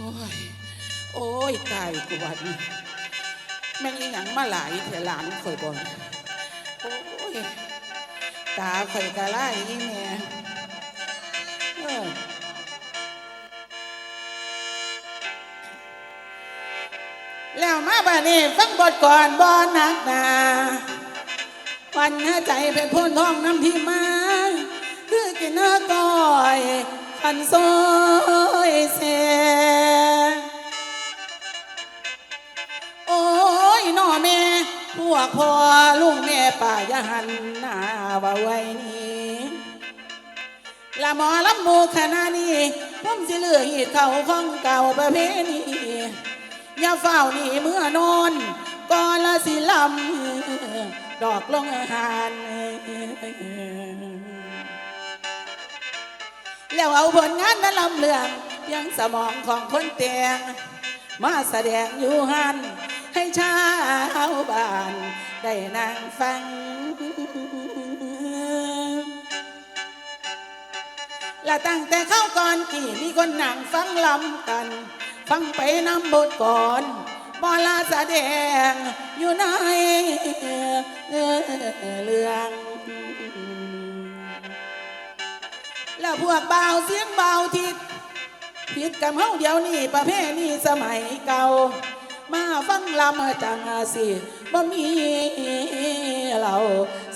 โอ้ย โอ้ยตายกูวันแม่งอีหยังมาหลายเถหลานข่อยบ่นโอ้ย ตาข่อยกะไล่อีแม่เออแล้วมาบ้านนี้ฟังบทก่อนบอนนักหนาวันหาใจเป็นพ้นท้องน้ำที่มา คือกินเนื้อก้อย ขันซอยเสโอ้ยน้อแม่พวกพ่อลุงแม่ป่าอย่าหันหน้าว่าไว้นี้ละหมอลำหมูขนาดนี้ผมสิเลือหีดเขาของเก่าประเพณีอย่าเฝ้าหนีเมื่อนอนก่อนละสิลำดอกลงอาหาร แล้วเอาผลงานนั้นลำเลืองเพียงสมองของคนเตียง มาแสดงอยู่หันให้ชาวบ้าน ได้นั่งฟัง และตั้งแต่เข้าก่อนกี่มีคนนั่งฟังลำกัน ฟังไปนำบทก่อนบอลาแสดงอยู่ในเรื่อง ล้วพวกเบาเสียงเบาทิศผิดกับเฮาเดียวนี้ประเพณีสมัยเก่า มาฟังลำจังสิบ่มีเรา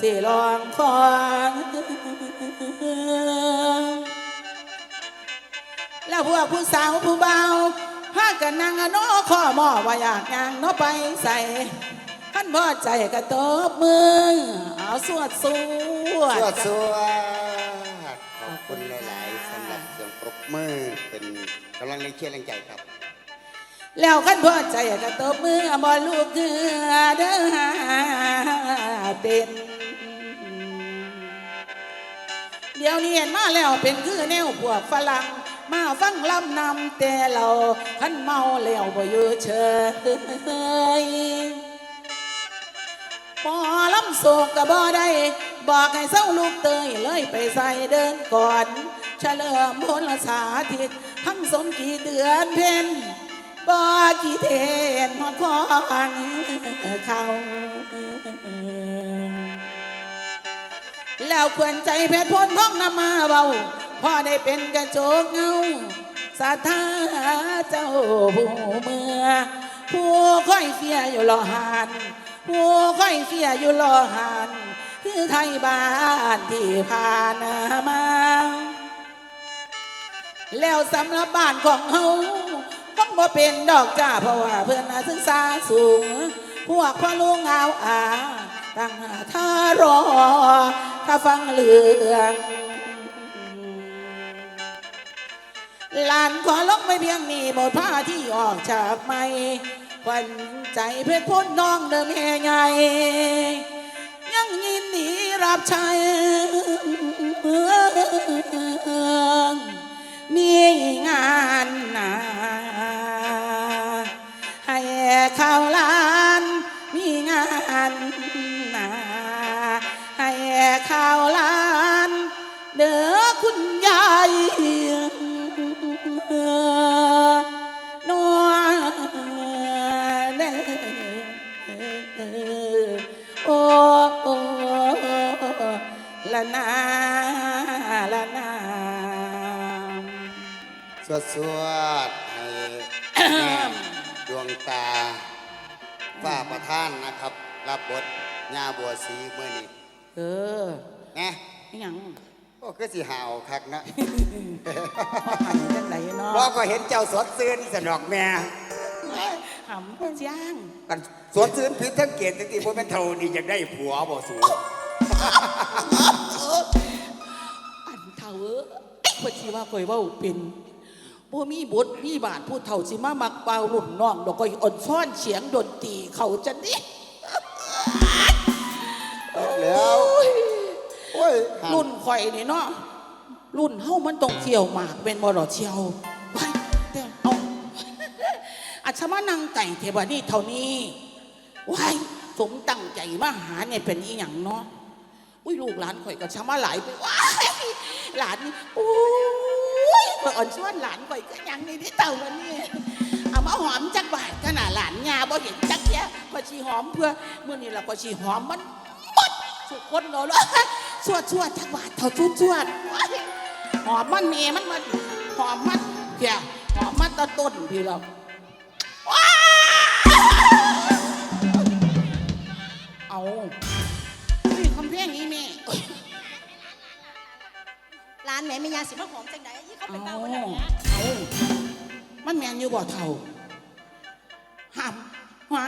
สิลองคองแล้วพวกผู้สาวผู้เบาพากันนั่งนาะข้อหม้อว่าอยากย่างนาะไปใส่ขันพอใจก็ตบมือ เอาสวดสวดสวดสวด คุณหลาย ๆสำหรับเสียงปรบมือเป็นกำลังแรงเชียร์แรงใจครับ แล้วขันพอใจก็ตบมือบ่ลูกเถือเด้อหาเป็นเดี๋ยวนี้เห็นมาแล้วเป็นคือแนวพวกฝรั่งมาฟังลำนำแต่เราขันเมาแล้วบ่อยู่เฉยปอลำโศกก็บ่ได้ บอกให้เศร้าลูกเตยเลยไปใส่เดินก่อนเฉลิมพลสาธิต ทั้งสมกี่เดือนเพ็ญบ่กี่เทนหอดคอนเขาแล้วควรใจเพชรพ้นท้องนำมาเบาพ่อได้เป็นกระจกเงาสาธาเจ้าผู้เมื่อผู้ค่อยเฟียอยู่รอหานผู้ค่อยเฟียอยู่รอหาน คือไทยบ้านที่ผ่านมา แล้วสำหรับบ้านของเฮาคงบ่เป็นดอกจ้าเพราะว่าเพื่อนน่ะศึกษาสูง พวกพ่อลุงเอาอาตั้งท่ารอ ถ้าฟังเรื่องหลานขอลงไม่เพียงนี้หมดผ้าที่ออกจากไม่ควันใจเพชรพ้นน้องเดิมแห่ใหญ่ ยังยินดีรับใช้มีงานหนาให้เข้าวล้านมีงานหนาให้เข้าวล้าน นาละนาสวดสวดให้แม่ดวงตาฝ้าประท่านนะครับ รับบทญาบัวสีเมื่อนี้เออไงนี่หยังโอ้ก็สิหาวคักนะพ่อหันจังไหนเนาะพ่อก็เห็นเจ้าสวนซื่นสนอกแม่หำเพิ่นย่างกันสวนซื่นผิดทั้งเกียรติที่พ่เป็นเท่านี่อยากได้ผัวบ่สู อันเท่าเอ้ยว่าสิว่าข่อยเว้าเป็นบ่มีบทมีบาทผู้เฒ่าสิมามักเป่ารุ่นน้องดอกก้อยอ่อนซ่อนเสียงดนตรีเขาจะนี่แล้วโอ้ยรุ่นข่อยนี่เนาะรุ่นเฮามันต้องเที่ยวหมากเป็นบ่ดอกเที่ยวไปแต่เอาอาชมานั่งไก่เทวานี่เท่านี้ว้ายสมตั้งใจมาหาเนี่ยเป็นอีหยังเนาะ อุ้ยลูกหลานข่อยก็ชะมาหลายไปว้ายหลานนี่โอ้ยข่อยอ่อนชวนหลานข่อยก็ยังนี่ที่เต่าวันนี้เอามาหอมจักบาทขนาดหลานยาบ่เห็นจักแยะข่อยชีหอมเพื่อเมื่อนี้เราข่อยชีหอมมันหมดสุกคนเนาแล้วชวดชวดจักบาทเท่าชวดชวดหอมมันเมมันมันหอมมันเพียหอมมันตะต้นพี่เราว้าเอา เพลงนี้แม่ร้านแม่มียาสิมาหอมจังไดยี่เขาเป็นเตาบ่ได้เอามันแมนอยู่บ่เท่าหามหวา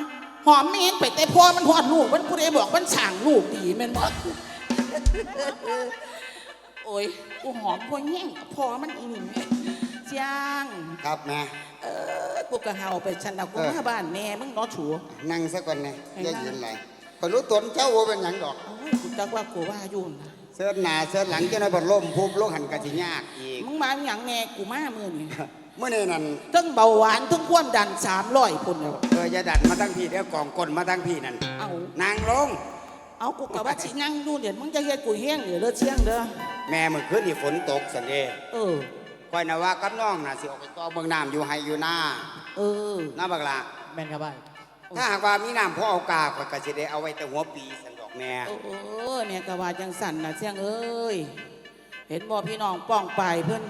หอมเมนไปแต่พอมันหอดลูกมันผู้ใดบอกมันสั่งลูกดีแม่นบ่โอ้ยกูหอมพอแง่งพอมันอีนี่แม่จ้างครับแม่เออกูกะเฮาไปฉันเอากูเออมาบ้านแม่มึงเนาะถูนั่งซะก่อนเนี่ยให้อย่านั่งยืนไร พอรู้ตนเจ้าว่าเป็นหยังดอกโอ้ยกูจักว่ากูว่าอยู่นะเสื้อหน้าเสื้อหลังเจ้าน้อยบดล่มพุบลงหันกะสิยากอีกมึงมาอหย่างแม่กูมามื้อนี้เมื่อนี้นั่นทั้งเบาหวานทั้งความดัน300พุ่นแล้วเอออย่าดันมาทั้งพี่เดี๋ยวกองกลมาทั้งพี่นั่นเอานางลง เอากูกะว่าสินั่งดูเดี๋ยวมึงจะเฮ็ดกูแห้งเดี๋ยวเลิกเชียงเด้อแม่เมื่อคืนนี่ฝนตกสันเดเออ คอยนะว่ากับน้องน่ะสิออกไปต่อเมืองน้ำอยู่ไฮอยู่หน้าเออ หน้าบักละแม่นครับบ้าน ถ้าหากว่ามีน้ำพอเอากาข้อยก็สิได้เอาไว้แต่หัวปีสันดอกแม่โอ้โหเนี่ยกะว่าจังสั่นน่ะเชียงเอ้ย เห็นบ่พี่น้องป้องไปายเพิ่น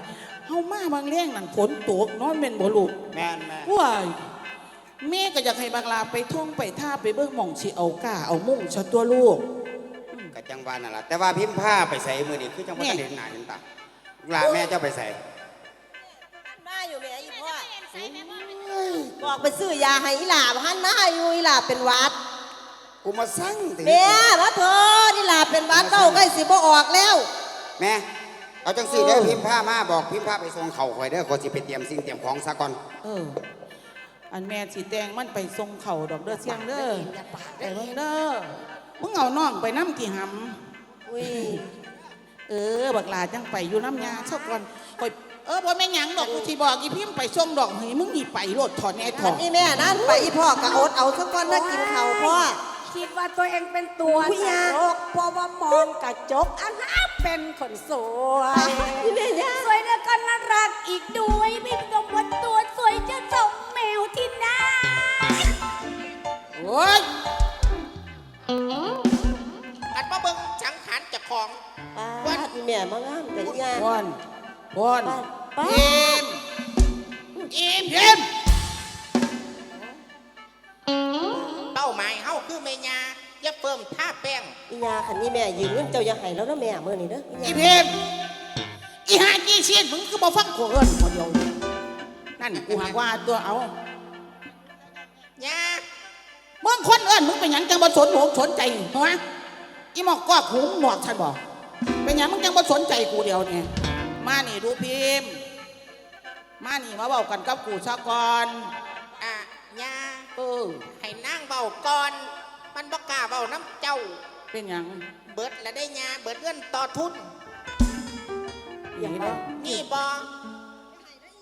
เฮามาบางเรื่องนั่นฝนตกนอนเป็นบ่ลูกแม่นแม่ว้ายแม่ก็อยากให้บางลาไปท่องไปท่าไปเบิ่งหม่องสิเอาก้าเอามุ่งชะตัวลูกก็จังว่านั่นล่ะแต่ว่าพิมพ์ผ้าไปใส่มือนี่คือจังว่าแม่เห็นหน้าเห็นตาลาแม่เจ้าไปใส่ มาอยู่แม่อีพ่อ บอกไปซื้อยาให้อีหลาบ่หันมาอยู่อีหลาเป็นหวัดกูมาสั่งถึงแม่ว่าเธออีหลาเป็นหวัดเต้าใกล้สิบ่ออกแล้ว แม่เอาจังสี่เด้อพิมพ์ผ้ามาบอกพิมพ์ผ้าไปส่งเข่าข่อยเด้อขอยสิไปเตรียมสิ่งเตรียมของซะก่อนเออ อันแม่สิแต่งมันไปทรงเข่าดอกเด้อเชียงเด้อไปเบิ่งเด้อมึงเอาน้องไปน้ำกี่หำ อุ้ย เออ บักหลาจังไปอยู่น้ำยาเช่าก่อนคอย เออบ่แม่นหยังดอกกูสิบอกอีพิมพ์ไปส่งดอกเฮ้ยมึงนี่ไปโลดถอนแน่ถอัอนนนี้แม่นั่นไปอีพ่อกะอดเอาสักก้อนนะกินข้าวพ่อคิดว่าตัวเองเป็นตัวอุ๊ยตยาลกเพราะว่ามองกระจกอันห้าเป็นคนสวยนี่แม่ย่าสวยแล้วก็น่ารักอีกด้วยไม่ต้องบนตัวสวยจะจบแมวที่ไหนโอ้ยอันมาเบิ่งสังขารเจากของป้าดอีแม่มางามแต่ย่าพอน พอนป้าป้าพิมพ์อีพิมพ์เป้าหมายเฮาคือเมียาอย่าเพิ่มท่าแป้งอียาคันนี้แม่ยืมเงินเจ้าอย่าให้แล้วนะแม่มื้อนี้เด้ออีอียาพิมพ์อีหากี้เชียนมึงก็บ่ฟังกูเอิ้นคนเดียวนั่นกูหาว่าตัวเอายามึงคนเอิ้นมึงเป็นหยังจังบ่สนหัวสนใจฮะอีหมอกกอกหูหมอกใช่บ่เป็นหยังมึงจังบ่สนใจกูเดียวเนี่ย มานี่ดูพิมพ์ มานี่มาเว้ากันกับกูซะก่อนอะยาเออให้นั่งเบาก่อน มันบ่กล้าเบาน้ำเจ้า เป็นหยังเบิดแล้วได้ยาเบิดเงินต่อทุนอย่างนี้บ่นี่บอ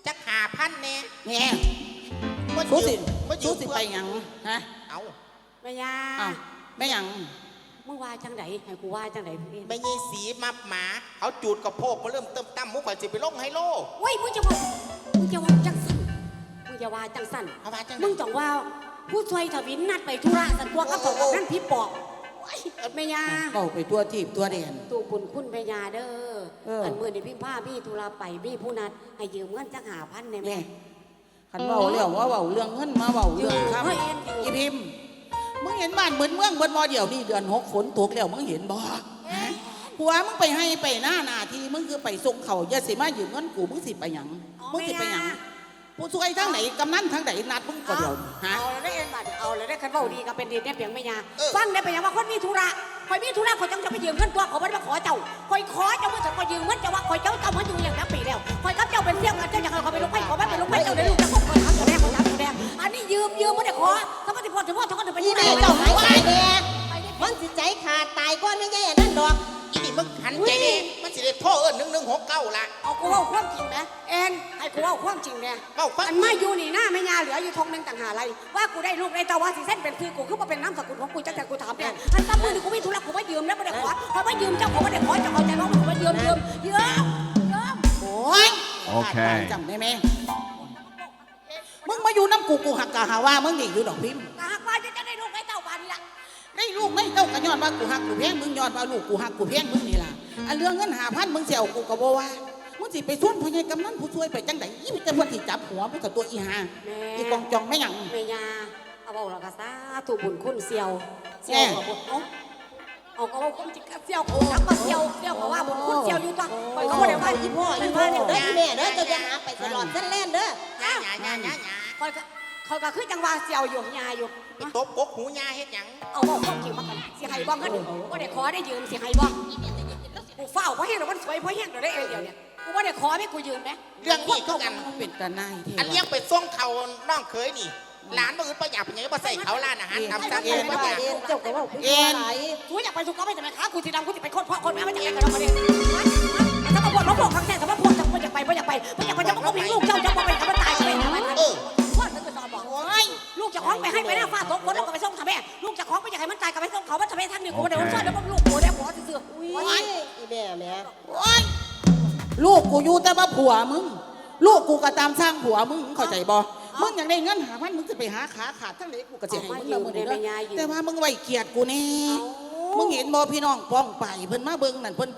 จักหาพันแน่แง่บ่สู้สิยืมบ่ยืสู้มสิไปหยังฮะเอาแม่ยาอ้าวแม่หยัง มึงว่าจังไดให้กูว่าจังไดพี่ไม่ยีสีมับหมาเขาจูดกับโพกมาเริ่มเติมตั้มมุกข่อยสิไปลงไฮโลเว้ยมึงจะว่ามึงจะว่าจังสั่นมึงจะว่าจังสั่นเอาว่าจังมึงต้องว่าผู้ช่วยทวินนัดไปธุระสันตัวกับสองนั่นพี่ปอบโอ้ยแม่ยาเว้าไปตัวทีบตัวแดน ตูบุญคุณแม่ยาเด้อเอออั อันมือนี่พี่ผ้าพี่ธุระไปพี่ผู้นัดให้ยืมเงินจักหาพันในแม่แม่คันเว้าเรื่องว่าเว้าเรื่องเงินมาเว้าเรื่องครับเฮ้ยเอ็นอยู่อีพิมพ์ มึงเห็นบ้านเหมือนเมืองเบิดบ่เดียวนี่เดือนหกฝนตกแล้วมึงเห็นบ่ฮะผัวมึงไปให้ไปหน้าหนาทีมึงคือไปส่งเขาอย่าสิมายืมเงินกูมึงสิไปหยังมึงสิไปหยังผู้ช่วยทางไหนกำนันทางไหนนัดมึงก็เดียวนี่ฮะเอาแล้วได้เอ็นบัตรเอาแล้วได้คันเบาดีก็เป็นดีเนี่ยเพียงแม่ยาฟังได้เป็นอย่างว่าคนมีธุระคอยมีธุระคอยจังจะไปยืมเงินตัวเขาไม่ได้มาขอเจ้าคอยขอเจ้าเมื่อสักคอยยืมเงินเจ้าว่าคอยเจ้าเจ้ามาอยู่อย่างนับปีแล้วคอยกับเจ้าเป็นเสี่ยงกันเจ้าอยากให้เขาไปลงไปขอไม่ไปลงไปเจ้าได้ลูกจะขอคอยเขาจะแดงเขาจะแดงอันนี้ยืมยืมไม่ได้ขอ ถ้าไม่ได้พอถือว่าถ้าก็ถือไปอีแม่เจ้าหายใจแน่มันสิใจขาดตายก่อนไม่ใช่อันนั้นดอกอีนี่มึงหันใจดิมันสิได้โทษเอิ้นหนึ่งหนึ่งหกเก้าละเอากูว่าความจริงนะเอ็นให้กูว่าความจริงเนี่ยเว้าความอันมาอยู่นี่หน้าไม่ยาเหลืออยู่ทงหนึงต่างหากอะไรว่ากูได้ลูกได้เต้าว่าสิเส้นเป็นคือกูคือมาเป็นน้ำสกุลของกูจังแต่กูถามเนี่ยอันตั้มมือนี่กูไม่ธุระกูไม่ยืมแล้วไม่ได้ขอพอไม่ยืมเจ้าผมไม่ได้ขอเจ้าเอาใจน้องมันกูไม่ยืมยืมยืมยืมโอ้ยโอเคจำได้ไหม มึงมาอยู่น้ำกูกูหักกะหาว่ามึงนี่อยู่ดอกพิมพ์หากว่าจะได้ลูกให้เจ้าบันละได้ลูกไม่เต้ากะย้อนว่ากูหักกูแพงมึงย้อนว่าลูกกูหักกูแพงมึงนี่ล่ะอันเรื่องเงินหาพันมึงเสียวกูก็บ่ว่ามึงสิไปส่วนพ่อใหญ่กำนันผู้ช่วยไปจังไดอีมีแต่เพิ่นสิจับหัวมึงกับตัวอีหาอีกองจองไม่หยังเมียาเอาบอกเราก็ซาถูกบุญคุณเซียวเซีแน่ยวเอาเอาก็ว่าคนจิกเซียวเขาจักมาเซียวเซียวก็ว่าบุญคุณเซียวอยู่ตัวไปก็บ่ได้ว่าอีพ่ออีพ่อเด้ออีแม่เด้อเจ้าจะหาไปตลอดเส้นแล่นเด้อ หยาหยาหยาหยาหยาคอยก็เขาก็คือจังว่าเซียวอยู่ยาอยู่ ไปตบกกหูยาเฮ็ดหยังเอาบอกความจริงมากันสิให้บ้องกันบ่ได้ขอได้ยืมสิให้บ้องกูเฝ้าเพราะเห็นว่ามันสวยเพราะเห็นเราได้เอเดียวเนี่ยกูว่าได้ขอไม่กูยืมไหมเรื่องนี้คือกันมึงเป็นตาหนายเท่อันเลี้ยงไปส่งเขาน้องเคยนี่หลานบ่อื่นบ่อยากไปไหนบ่ใส่เขาร้านอาหารทำสั่งเอ็เองนบ่ว่าอยากเอ็นเจ้าก็ว่าพี่พ่อหลายกูอยากไปสุกก็ไปแต่ไหนคะกูสีดำกูจะไปโคตรพ่อคนแม่มาจากไหนกันเราประเด็น ถ้ามาปวดมาปวดครั้งแรกถ้ามาปวดจะไม่อยากไปไม่อยากไปไม่อยากไปจะมาก็มีลูกเจ้าจะมาไปจะมาตายจะไปทำไมเออพ่อจะสอนบอกโอ้ยลูกจะคล้องไปให้ไปหน้าฟาดตกคนแล้วก็ไปส่งทำแม่ลูกจะคล้องไปอยากให้มันตายก็ไปส่งเขามันจะไปทางหนึ่งกูเดี๋ยวมันช่วยแล้วมันลูกกูเดี๋ยวหัวเสืออุ้ยโอ้ยอีแม่แม่โอ๊ยลูกกูอยู่แต่ว่าผัวมึง ลูกกูก็ตามสร้างผัวมึงเข้าใจบ่มึงอยากได้เงินหาพันมึงจะไปหาขาขาดทั้งเล็กกูก็จะให้มึงละมึงเด้อแต่ว่ามึงไว้เกียรติกูแน่ มึงเห็นบ่พี่น้องป้องไปเพิ่นมาเบิ่งนั่นเพิ่น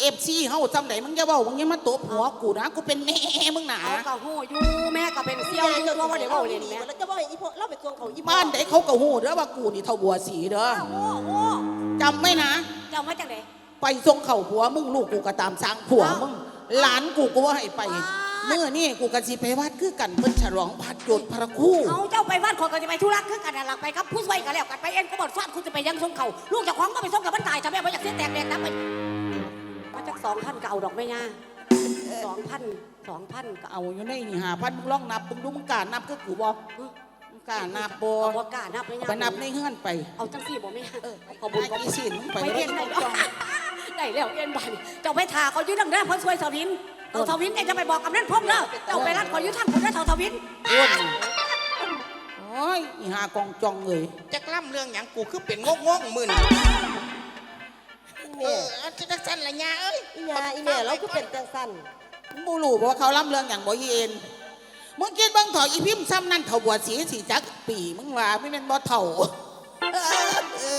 เอฟซีเฮาจำได้มึงอย่าเว้ามึงอย่ามาตบหัวกูนะกูเป็นแม่มึงหนาเอาก็หูอยู่แม่ก็เป็นเซี่ยวอยู่ตัวว่าเดี๋ยวว่าเรียนแม่แล้วจะบอกอีพ่อเราไปส่งเขาอีพ่อบ้านใดเขาก็ฮู้เด้อว่ากูนี่เท่าบัวสีเด้อโอ้โหจำไว้นะเจ้ามาจากไหนไปส่งเข่าผัวมึงลูกกูก็ตามสร้างผัวมึงหลานกูก็ว่าให้ไปว้า เมื่อนี่กูก็สิไปวัดคือกันเพิ่นฉลองพัดโยนพระคู่เอาเจ้าไปบ้านคนก็จะไปธุระคือกันหลักไปครับผู้ช่วยกันแล้วกันไปเอ็นก็บดฟาดคุณจะไปยังส่งเขาลูกจะคล้องก็ไปส่งกับมันตายทำไมไม่อยากเสียแตกแดงน้ำไปมาจากสองพันก็เอาดอกไม่ย่าสองพันสองพันก็เอาเอาอยู่ในนี่หาพันมึงลองนับมึงดูมึงกล้านับก็กูบอกมึงกล้านับบ่เอาว่กล้านับไม่ย่าไปนับในเฮือนไปเอาจังสี่บอกไม่ย่าเออขอบุญขออีบุญ สินมึงไปไปได้เอ็นได้จองได้แล้วเอ็นบันเจ้าไปทาเขายืดดังได้เพราะช่วยสวิน เอาสวินจะไปบอกกับนั่นพบเนาะเจ้าไปรัดขอยืดท่านผมได้สวิน อ้วนโอ้ยอีหากองจองเลยจักล่ำเรื่องหยังกูคือเป็นงกงกมึนอีเอแม่อเอาจักสั่นละยาเอ้ยอียาอีแม่เราก็เป็นจังสั้นมึงบ่รู้บ่ว่าเขาล้ำเรื่องอย่างบ่เย็นมึงคิดเบิ่งเถอะอีพิมพ์ซ้ำนั่นเท่าบัวสีสีจักปีมึงว่าไม่แม่นบ่เท่าเอออี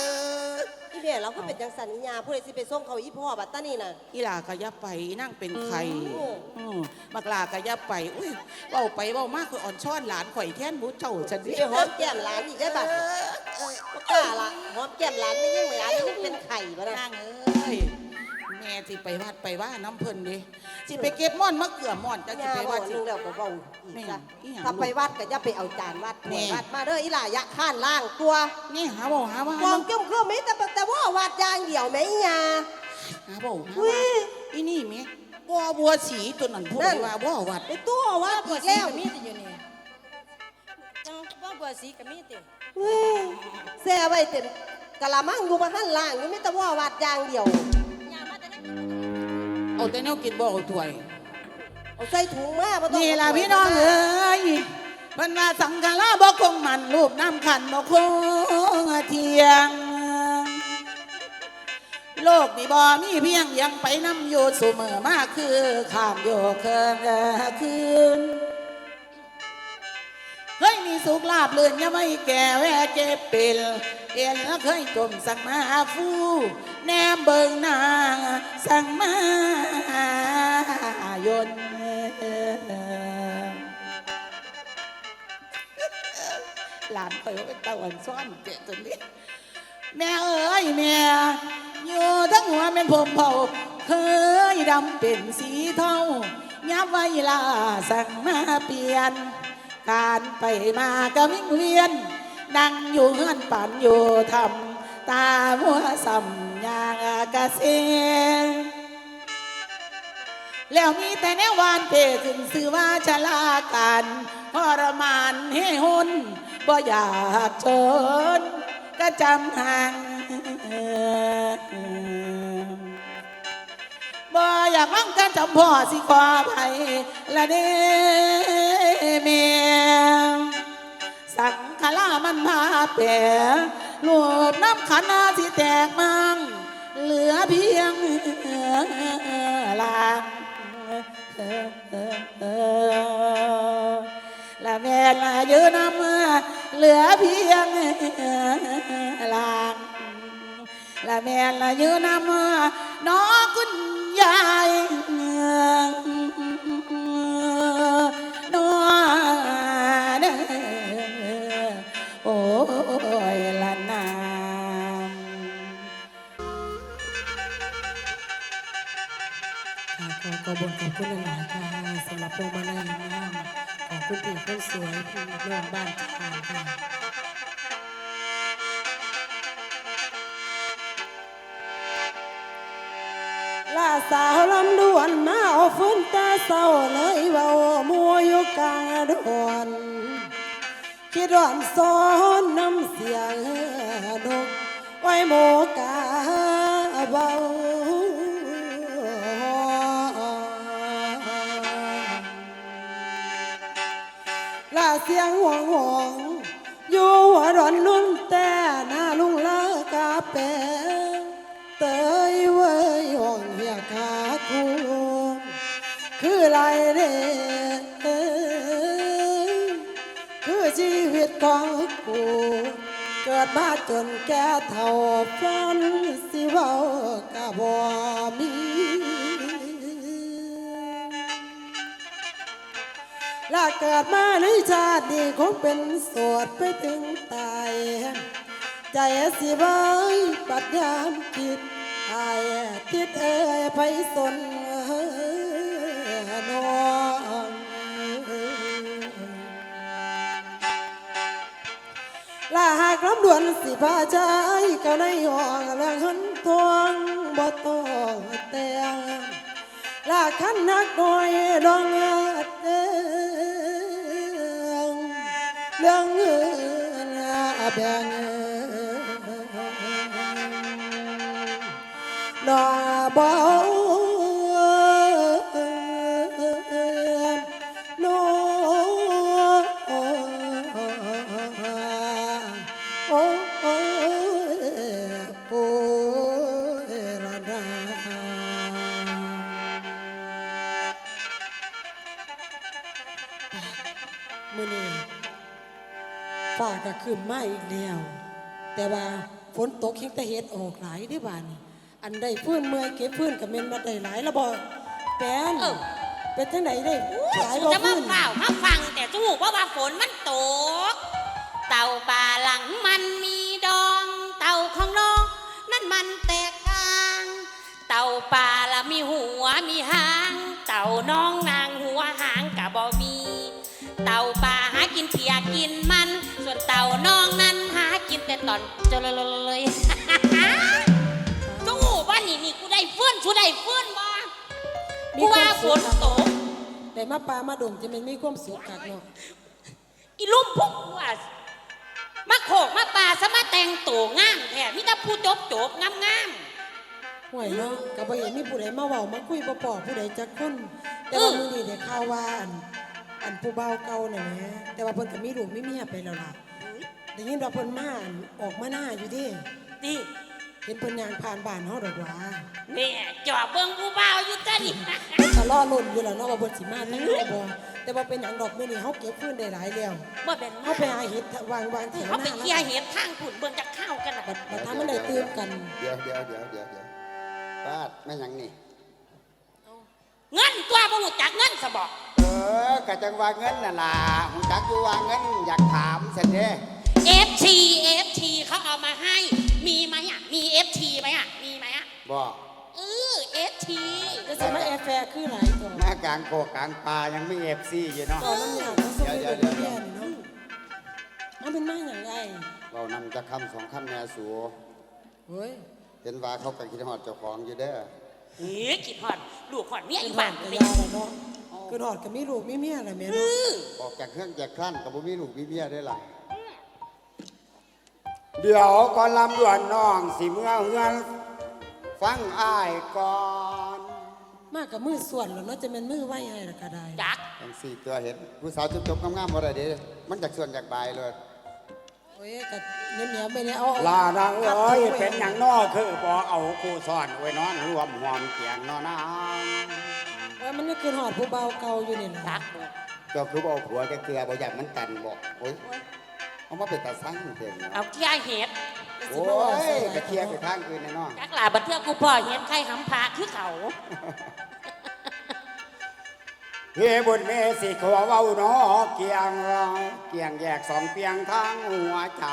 แม่เราก็เป็นจังสั้นอียาผู้ใดสิไปส่งเขาอีพ่อบัดตานี่น่ะ อีหลากะยับไปอีนั่งเป็นใครอืม อืมบักลากะยับไปอุ้ยเว้าไปเว้ามากคืออ่อนช้อนหลานข่อยแท่นหมูเจ้าฉันสิดิไปหอมแก้มหลานอีกได้บัดบ่กล้าละหอมแก้มหลานไม่ยังหลานยังเป็นไข่บ่นะนางเอ้ย แม่สิไปวัดไปว่าน้ำเพิ่นดิสิไปเก็บม่อนมะเกือม่อนจะสิยาไปบอวัดกสินึงแล้วก็เว้าอีกแม่จ้ะอีหยังถ้าไปวัดก็อย่าไปเอาจานวัดแม่ถ้วยวัดมาเด้ออีหล่ายะข้านล่างตัวนี่หาบ่หาว่ากองจุ่มเครื่องมีแต่แต่ว่าวัดอย่างเดียวแม่อีหยาหาบ่หาอุ้ว่ายอีนี่แม่บัวบัวสีตัวนั้นพูดนั่นว่าบัววัด ไปตัววัดอีกแล้วมีแต่อยู่นี่จังว่าบัวสีก็มีแต่เว้ยแซ่ไว้เต็มกะละมังอยู่มาหันล่างอยู่มีแต่ว่าวัดอย่างเดียวยามาแต่นั้น เอาแต่แนวกินบ่เอาถ้วย เอาใส่ถุงมาบ่ต้องนี่ล่ะพี่น้องเอ้ยเพิ่นว่าสังฆราบ่คงมันรูปน้ำขันบ่คงเที่ยง โลกนี่บ่มีเพียงยังไปนำอยู่เสมอมาคือข้ามโยเคินคืนเคยมีสุขลาบเลื่อนยังไม่แก่แวเจ็บเป็น เอ็นแล้วเคยจมสั่งมาฟูแนมเบิงนาสั่งมายนหลานไปว่าเป็นตะวันซ่อนเจ๊ตัวนี้แม่เอ้ยแม่อยู่ทั้งหัวเป็นผมเผาเคยดำเป็นสีเทายับไว้ลาสั่งมาเปลี่ยน การไปมาก็วิ่งเวียน นั่งอยู่เฮือนปั่นอยู่ทำตามัวสัมยางกะเซแล้วมีแต่แนวานเพขึ้นสื่อว่าชะลากันทรมานให้หุนบ่อยากจนก็จำห่างบ่อยากมั่งกันจำพ่อสิขอไปละเด้ามันมาแปรรูปน้ำขันนาสิแตกมังเหลือเพียงลางละแม่ละยืนน้ำเหลือเพียงลางละแม่ละยืนน้ำน้องคุณยายน้อง อขอบนขอบคุณหลายๆค่ะสำหรับโปรมาลัยงามขอบคุณพี่คนสวยพี่น้องบ้านจานค่ะลาสาวลำดวนมาเอาฟื้นตาเศร้าเลยเบามัวอยู่กลางดวนคิดร้อนซ้อนน้ำเสียงนกไว้โมกาเบา สียงห่วงห่วงอยู่หัวดอนนุ่นแต่หน้าลุงลากาแปเตยเว้ยห่วงเหียขาคูคือไรเด้คือชีวิตของกูเกิดมาจนแก่เท่าฟันสิเว้ากะบ่มี ลาเกิดมาในชาตินี้คงเป็นโสดไปถึงตาย ใจสิบายปัดยามคิดอายติดเอ่ยไปสนนองลาหากลำดวนสิพาใจก็ในห้องเรื่องหันทวงบ่ต้องแต่งลาขันนักน่อยดองเอ อ ก็ขึ้นมาอีกแล้ว แต่ว่าฝนตกเห็นแต่เห็ดออกหลายได้อบานนี่อันใดพื้นเมื่อยเก็บพื้นกับเมนมาได้หลายแล้วบ่แปนเออ เป็นทั้งไหนได้หลายสูบ่จะมาพื้นเปล่ามาฟังแต่จูกว่าว่าฝนมันตก เต่าป่าหลังมันมีดอง เต่าของน้องนั่นมันแตกกลาง เต่าป่าละมีหัวมีหาง เต่าน้องนางหัวหางกะบ่มี เต่าป่าหากินเพียกินมัน่อนเจริญเลยจูว่านนี่นี่กูได้เฟื่อนชูได้เฟื่อนบ่กูว่าฝนตกแต่มาปลามาดมจะมันมีความสุขกักเนาะอีลุ่มพวกว่ามาโขกมาปลาสมาแต่งตัวงามแท้มิตรผู้จบจบงามงามห่วยเนาะก็บ่เห็นมีผู้ใดมาเว้ามาคุยบ่ปอผู้ใดจักคนแต่ว่ามื้อนี้ได้ข่าวว่าอันอันผู้เบาวเก่าน่ะแหมแต่ว่าเพิ่นก็มีลูกมีเมียไปแล้วล่ะ ได้ยินว่าเพิ่นมาอันออกมาหน้าอยู่เดิดิเห็นเพิ่นย่างผ่านบ้านเฮาดอกหว่าเนี่ยจอบเบิ่งผู้บ่าวอยู่จ้ะนี่เพิ่นก็รอลุ้นอยู่แล้วเนาะว่าเพิ่นสิมาทางไหนบ่แต่ว่าเป็นหยังดอกมื้อนี้เฮาเก็บฟืนได้หลายแล้วบ่เป็นเฮาไปหาเห็ดวางวางแถวเขาหไปน้าเคลียร์เห็ดทางผุนเบิ่งจะเข้ากันน่ะบัดบัดทำมันได้ตื่มกัน เดี๋ยวเดี๋ยวเดี๋ยวเดี๋ยวเดี๋ยวปาดแม่หยังนี่ เงินตัวบ่ฮู้จักเงินซะบ่เออกะจังว่าเงินน่ะล่ะหูจักอยู่ว่าเงินอยากถามเสร็จเด้ FT FT เขาเอามาให้ มีไหมอะ มี FT ไหมอะ มีไหมอะบ่เออ FT จะสิมาแอร์แฟร์คือหลายตัวหน้ากลางโคกกลางปลายังไม่เอฟซีอยู่เนาะตอนนั้นอย่างเขาส่งไปเดี๋ยวดูเดี๋ยวแย่นี่เนาะมันเป็นมาอย่างไรเรานำจะคำสองคำแนวสูเฮ้ยเห็นว่าเขากัคิดฮอดเจ้าของอยู่เด้อเฮ้ยคิดฮอดลูกฮอดเมียอเป็นยู่หอบ้าดนกระเลยยาแล้วเนาะคือหอดกับมีลูกมีเมียอะไรแม่เอเนาะอออกจากเครื่องจากคลั่นกับบุมีลูกมีเมียได้อล่ะ เดี๋ยวก่อนลำด่วนน้องสิเมื่อเฮือนฟังอ้ายก่อนมากกับมือส่วนแล้วเนาะจะเป็นมือไหวให้ละก็ได้จักทั้งสี่ตัวเห็นผู้สาวจบๆงามๆบ่ได้เด้มันจากส่วนจากบายเลยโอ้ยกับเหนียวเหนียวๆไปเนี่ยเอาลานางเอ้ยเป็นอย่างนอคือพอเอาคู่ซ่อนไว้นอนรวมหอมเกียงนอนนางโอ้มันยังคือหอดผู้เบาเก่าอยู่นี่แหละรักเจ้าคือบ่เอาผัวจะเกลือบ่อยากมันตันบอกโอ้ย เอามาเป็นตาสั่งเพิ่นเอาเที่ยเห็ดโอ้ยกระเทียมไปทางอื่นแน่นอนจักหลาบัดเทื่อกูพ่อเห็ดไข่หำพาคือเขาเฮ้บุญเมสิขอเว้าเนาะเกียงเกียงแยกสองเปียงทางหัวใจ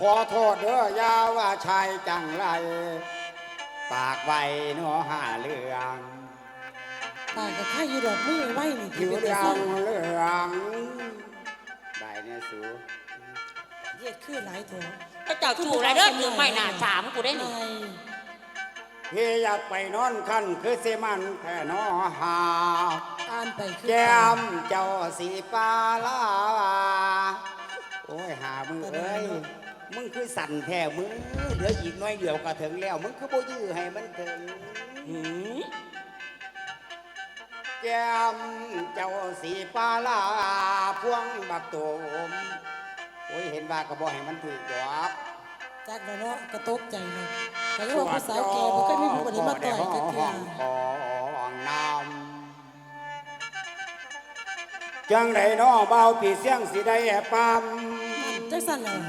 ขอโทษเด้อยาว่าชายจังไร ปากไว้เนาะหาเรื่องตายกับข้าอยู่ดอกมือไว้นี่อที่ยู่เป็นเรื่ตาอสั่งงเรื่องได้ เนี่ยสูเฮ็ดคือหลายโถก็เจ้าชูอะไรเด้อถึงไม่น่าสามกูได้หนินายเฮอยากไปนอนคันคือเสมันแค่นอหาอ่านไปคือแก้มเจ้าสีปลาลาโอ้ยหามึงเอ้ยมึงคือสั่นแท้มึงเหลืออีกน้อยเดียวก็ถึงแล้ว มึงคือบ่ยื้อให้มันถึงหืม แก้มเจ้าสีปลาลาพวงบักโตมโอ้ยเห็นว่าก็บ่ให้มันถูกดอกจักแล้วเนาะกระตกใจเลยแต่ยังว่าผู้สาวแก่บ่เคยมีผู้บริมาต่อยจักเทื่อของน้ำจังไดน้อเบาปีเสียงสิได้แอบปั๊มจักสั่นแล้ว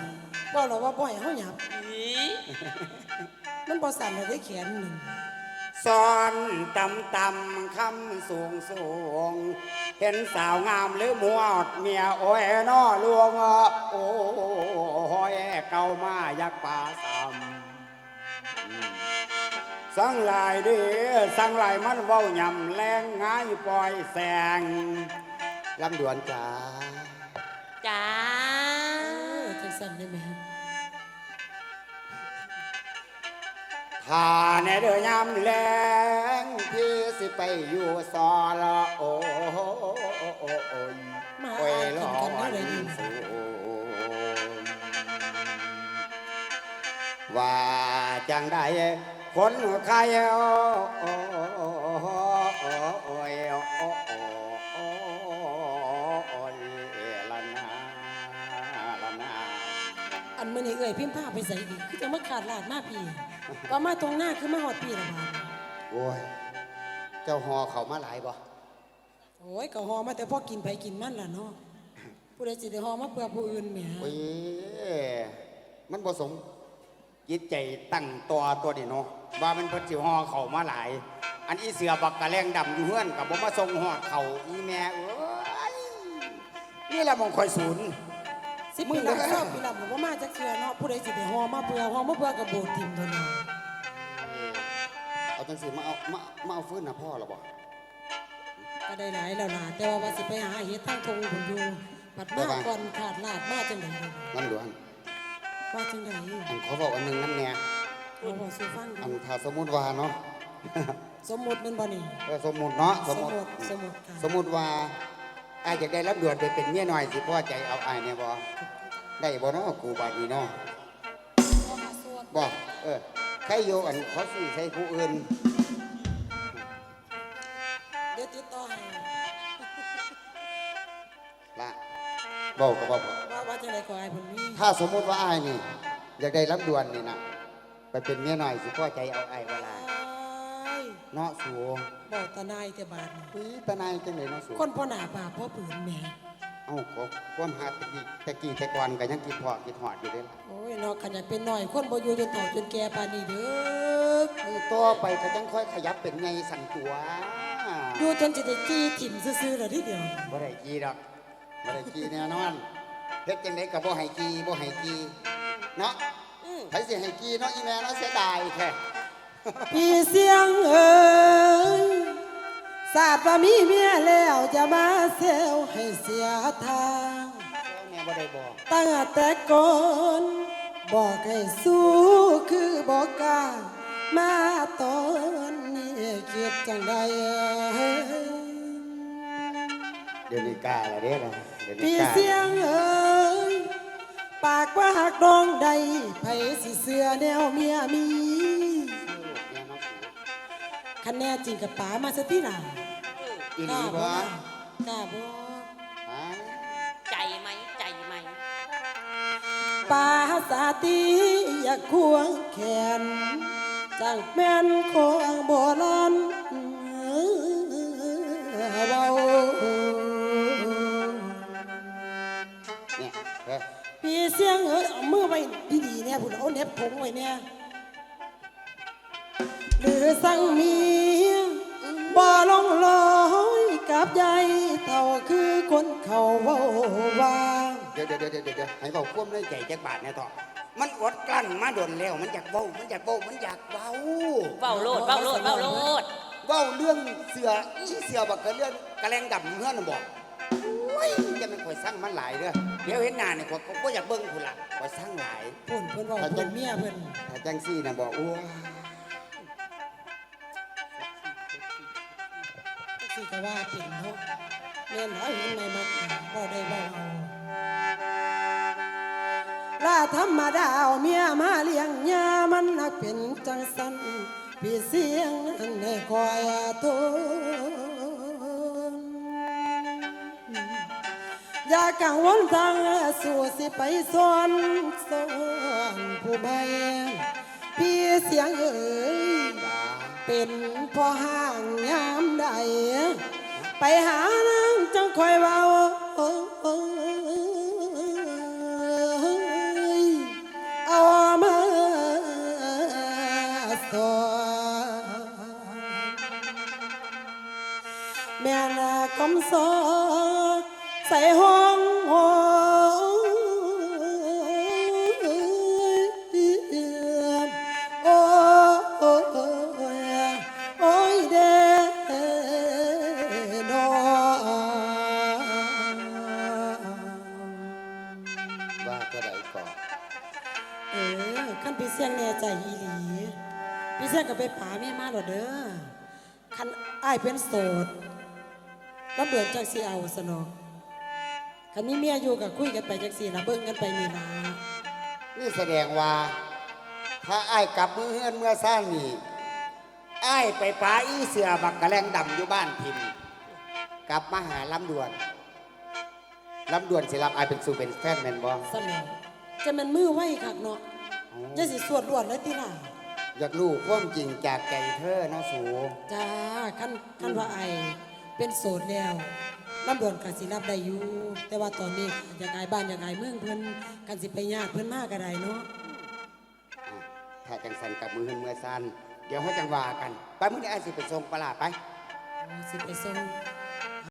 บ่เราว่าบ่ให้เฮาหยับอีมันบ่สั่นเลยได้แขนหนึง สอนตำตำคำสูงสูง เห็นสาวงามหรือมัวเมียโอ้ยน้อลวงโอ้ยเก่ามายักป่าซำสังลายเด้อสังลายมันเว้ายำแรงง่ายปล่อยแสงลำดวนจ้าจ้าจักสั่นได้ไหม หาในเดือยามแรงพี่สิไปอยู่ซอละโอ้ยมาโอ้ยอ่านร้อกินกันได้เลยอยู่สูว่าจังได้คนใครโอ้ มื้อนี้เอ้ยพิมพ์ผ้าไปใส่อีกคือจะมาขาดลาดมาพี่ก็มาตรงหน้าคือมาฮอดพี่ละบาดโอ้ย เจ้าหอเขามาหลายบ่โอ้ยก็ฮอมาแต่พอกินไปกินมันล่ะเนาะผู้ใดสิได้ฮอมาเพื่อผู้อื่นแหมโอ้ยมันผสมจิตใจตั้งตัวตัวนี่เนาะว่ามันเพิ่นสิห่อเขามาหลาย อันอีเสือบักกะแรงดำอยู่เฮือนกับบ่มาส่งหอดเขาอีแม่เอ้ยนี่แหละมองคอยศูนย์ สิปีหลังชอบปีหลังบ่มาจักเทื่อเนาะผู้ใดสิได้ฮอมาเพื่อฮอมาเพื่อกับโบสถ์ทิมเท่านั้นเอาจังสิมาเอามามาเอาฟื้นนะพ่อหรอบ่ก็ได้หลายแล้วล่ะแต่ว่าว่าสิไปหาเฮ็ดทางทงพุ่นอยู่บัดมาก่อนขาดลาดมาจังได๋ลำดวนว่าจังได๋อันเขาบอกอันหนึงนั่นเนี่ยเอาบ่สู่ฟังอัดูนถ้าสมมุติว่าเนาะสมมุติแม่นบ่นี่เออสมมุติเนาะสสมมมุมุติติสมมุติค่ะสมมุติว่า อายอยากได้รับด่วนไปเป็นเมียหน่อยสิพ่อใจเอาอายเนี่ยบ่ได้บ่เนาะกูบาดนี้เนาะบ่เออใครโยอันเขาซื้อใส่ผู้อื่นเดี๋ยวติดต่อให้ละบอกก็บอกว่าว่าจังได๋ก็อายเพิ่นมีถ้าสมมุติว่าอายนี่ อยากได้รับด่วนนี่นะไปเป็นเมียหน่อยสิพ่อใจเอาอายเวลาอ้าย เนาะสัวบ่ตาหนายแต่บาดนี้ปีตะนายจังเลยเนาะสัวคนพ่อหน้าบาปพ่อปืนแหมเอ้าก็ความหาตะกี้ตะกี้แต่ก่อนก็ยังกินพอกินหอดอยู่เด้ล่ะโอ้ยเนาะคันอยากเป็นน้อย คนบ่อยู่จนเฒ่าจนแก่ปานนี้เด้อเออต่อไปก็ยังค่อยขยับเป็นไงสั่นตัวอยู่จนสิได้จี้ถิ่มซื่อๆล่ะทีเดียวบ่ได้กีดอกบ่ได้กีแน่นอนเฮ็ดจังไดก็บ่ให้กีบ่ให้กีเนาะไผสิให้กีเนาะอีแม่เนาะเสียดายแท้ พี่เสียงเอ้ยทราบว่ามีเมียแล้วจะมาเซลให้เสียทาง แม่บ่ได้บอกตั้งแต่ก่อนบอกให้สู้คือบอกกล้ามาตอนนี้คิดจังใดเดี๋ยวนี้กล้าแล้วเด้ล่ะเดี๋ยวนี้พี่กล้าเสียงเอ้ยปากว่าหักดองใดไผสิเสือแนวเมียมีแม่เนาะสัว คันแน่จริงกับป๋ามาสักที่หลัอีหลีบ่ล่กล้าบ่าใจไหมใจไหมป๋าสาตีอยากควงแขนจังแม่นของโบราณเบาปีเยพี่เสียงเออเมื่อไว้ดีๆเนี่ยพุ่นเอาเน็บผงไว้เนี่ยหรือสั่งมี เขาเว้าว่าเดี๋ยวเดี๋ยวเดี๋ยวเดี๋ยวให้บอกความในใจจักบาทแน่ต่อมันอดกลั้นมาโดนแล้วมันอยากเบ้ามันอยากเบ้ามันอยากเบ้าเว้าโลดเว้าโลดเว้าโลดเว้าเรื่องเสืออีเสือบักกะเรื่องกระแลงดำเฮือนน่ะบอกโอ้ยจะมันข่อยสั่งมันหลายเด้อเดี๋ยวเห็นหน้าเนี่ยผมก็อยากเบิ้งคุณล่ะข่อยสั่งหลายเพิ่นเพิ่นเว่าเพิ่นเมียเพิ่นถ้าจังซี่น่ะบอกโอ้ยสิก็ว่าเป็นเนาะ แม่นหาเห็นไหมมันบ่ได้เว้าเอาลาธรรมดาเอาเมียมาเลี้ยงยามันนักเป็นจังสันพี่เสียงนั้นคอยทนอย่ากังวลทางสู่สิไปสอนสอนผู้ใหม่พี่เสียงเอ๋ยเป็นพ่อห้างยามใดไปหานา งจัง น่ใจอีหลีพี่เสียงก็ไปป่าแม่มาหรอเด้อคันอ้ายเป็นโสดลำเดือนจังสีเอาสนองคันนี้เมียอยู่กับคุยกันไปจังสีละเบิ่งกันไปนี่นะนี่แสดงว่า ถ้าอ้ายกลับมือเฮือนเมื่อสร้างนี่อ้ายไปป้าอีเสือบักกะแลงดำอยู่บ้านพิมพ์กลับมาหาลำดวนลำดวนสิรับอ้ายเป็นสู่เป็นแฟนแม่นบ่สนองจะมันมือไว้คักเนาะ จะสิสวดรวดเลยติล่ะอยากรู้ความจริงจากใจเธอเนาะสูจ้าคันคันว่าไอเป็นโสดแล้วลำดวนกันสิรับได้อยู่แต่ว่าตอนนี้อยากอายบ้านอยากอายเมืองเพิ่นกันสิไปญาติเพิ่นมากก็ได้เนาะถ้าจังสันกลับมือเฮือนเมื่อสันเดี๋ยวเขาจังว่ากัน ไปมื้อนี้อ้ายสิไปส่งปลาร้าไปเอาสิไปส่ง